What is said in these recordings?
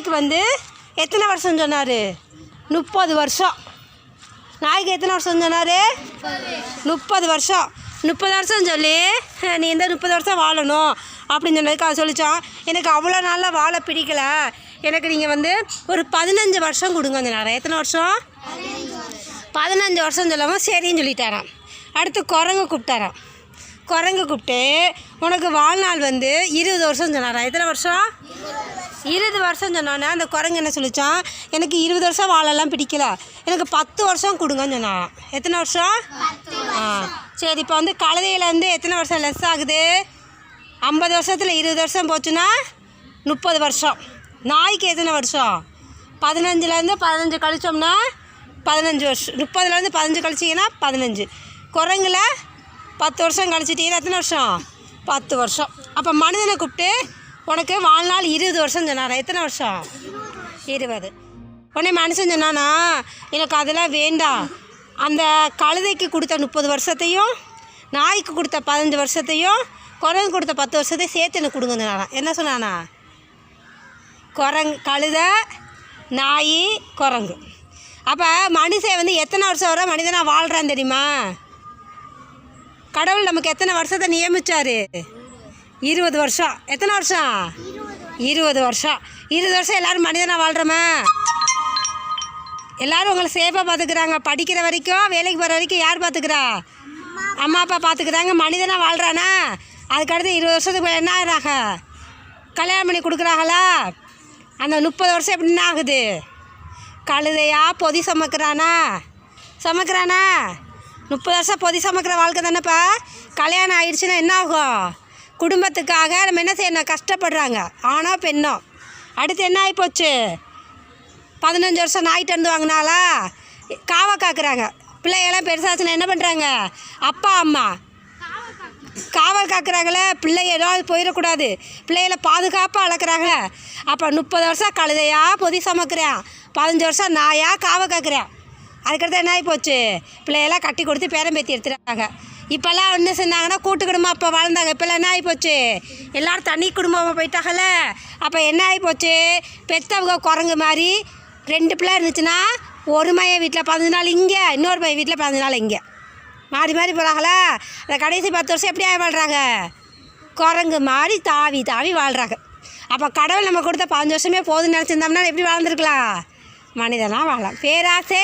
நாய்க்கு வந்து எத்தனை வருஷம் சொன்னார்? முப்பது வருஷம். நாய்க்கு எத்தனை வருஷம் சொன்னார்? முப்பது வருஷம். முப்பது வருஷம் சொல்லி நீ இந்த முப்பது வருஷம் வாழணும் அப்படின்னு சொன்னதுக்கு அது சொல்லிச்சான். எனக்கு அவ்வளோ நாளில் வாழ பிடிக்கல. எனக்கு நீங்கள் வந்து ஒரு பதினஞ்சு வருஷம் கொடுங்க சொன்னாரன் எத்தனை வருஷம்? பதினஞ்சு வருஷம் சொல்லாமல் சரின்னு சொல்லிட்டாராம். அடுத்து குரங்கு கூப்பிட்டாராம். குரங்கு கூப்பிட்டு உனக்கு வாழ்நாள் வந்து இருபது வருஷம் சொன்னாராம். எத்தனை வருஷம்? இருபது வருஷம் சொன்னோன்னே அந்த குரங்கு என்ன சொல்லிச்சான் எனக்கு இருபது வருஷம் வாழலாம் பிடிக்கல. எனக்கு பத்து வருஷம் கொடுங்கன்னு சொன்னான். எத்தனை வருஷம்? ஆ சரி இப்போ வந்து கழுதையிலேருந்து எத்தனை வருஷம் லெஸ் ஆகுது? ஐம்பது வருஷத்தில் இருபது வருஷம் போச்சுன்னா முப்பது வருஷம். நாய்க்கு எத்தனை வருஷம்? பதினஞ்சுலேருந்து பதினஞ்சு கழிச்சோம்னா பதினஞ்சு வருஷம் முப்பதுலேருந்து பதினஞ்சு கழிச்சிங்கன்னா பதினஞ்சு. குரங்குல பத்து வருஷம் கழிச்சிட்டிங்கன்னா எத்தனை வருஷம்? பத்து வருஷம். அப்போ மனிதனை கூப்பிட்டு உனக்கு வாழ்நாள் இருபது வருஷம் சொன்னாரா? எத்தனை வருஷம்? இருபது. உடனே மனுஷன் சொன்னானா? எனக்கு அதெல்லாம் வேண்டாம். அந்த கழுதைக்கு கொடுத்த முப்பது வருஷத்தையும் நாய்க்கு கொடுத்த பதினஞ்சு வருஷத்தையும் குரங்கு கொடுத்த பத்து வருஷத்தையும் சேர்த்து எனக்கு கொடுங்க சொன்னானா என்ன சொன்னானா? குரங்கு கழுதை நாய் குரங்கு. அப்போ மனுஷன் வந்து எத்தனை வருஷம் வர மனிதனாக வாழ்கிறான் தெரியுமா? கடவுள் நமக்கு எத்தனை வருஷத்தை நியமித்தார் இருபது வருஷம். எத்தனை வருஷம்? இருபது வருஷம். இருபது வருஷம் எல்லாரும் மனிதனாக வாழ்கிறோமா எல்லோரும் உங்களை சேஃபாக பார்த்துக்கிறாங்க படிக்கிற வரைக்கும் வேலைக்கு போகிற வரைக்கும் யார் பார்த்துக்கிறா அம்மா அப்பா பார்த்துக்கிறாங்க மனிதனாக வாழ்கிறானா அதுக்கடுத்து இருபது வருஷத்துக்கு என்ன ஆகிறாங்க? கல்யாணம் பண்ணி கொடுக்குறாங்களா? அந்த முப்பது வருஷம் எப்படி என்ன ஆகுது? கழுதையா? பொதி சமைக்கிறானா? சமைக்கிறானா? முப்பது வருஷம் பொதி சமைக்கிற வாழ்க்கை தானேப்பா. கல்யாணம் ஆயிடுச்சுன்னா என்ன ஆகும்? குடும்பத்துக்காக நம்ம என்ன செய்யணும்? கஷ்டப்படுறாங்க. ஆணோ பெண்ணோ? அடுத்து என்ன ஆகிப்போச்சு பதினஞ்சு வருஷம் நாய்ட்டு வந்து வாங்கினாலா காவை காக்குறாங்க. பிள்ளையெல்லாம் பெருசாச்சுன்னா என்ன பண்ணுறாங்க அப்பா அம்மா. காவல் காக்குறாங்களே பிள்ளை ஏதாவது போயிடக்கூடாது. பிள்ளைகளை பாதுகாப்பாக அளக்குறாங்களே அப்போ முப்பது வருஷம் கழுதையாக பொதி சமைக்கிறேன். பதினஞ்சு வருஷம் நாயாக காவை காக்குறேன். அதுக்கடுத்து என்ன ஆகி போச்சு பிள்ளையெல்லாம் கட்டி கொடுத்து பேரம்பேத்தி பேத்தி இப்போல்லாம் என்ன செஞ்சாங்கன்னா கூட்டு குடும்பம் அப்போ வாழ்ந்தாங்க. இப்போல்லாம் என்ன ஆகிப்போச்சு எல்லோரும் தனி குடும்பமாக போயிட்டாங்கல்ல? அப்போ என்ன ஆகிப்போச்சு பெத்தவங்க குரங்கு மாதிரி ரெண்டு பிள்ளை இருந்துச்சுன்னா ஒரு மையன் வீட்டில் பதினஞ்சு நாள் இங்கே இன்னொரு மையன் வீட்டில் பதினஞ்சு நாள் இங்கே. மாறி மாறி போகிறாங்களா அந்த கடைசி பத்து வருஷம் எப்படி ஆகி வாழ்கிறாங்க குரங்கு மாதிரி தாவி தாவி வாழ்கிறாங்க அப்போ கடவுள் நம்ம கொடுத்த பதினஞ்சு வருஷமே போதும்னு நினச்சிருந்தோம்னா எப்படி வாழ்ந்துருக்கலாம்? மனிதனாக வாழலாம். பேராசை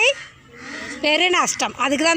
பெரு நஷ்டம். அதுக்கு தான்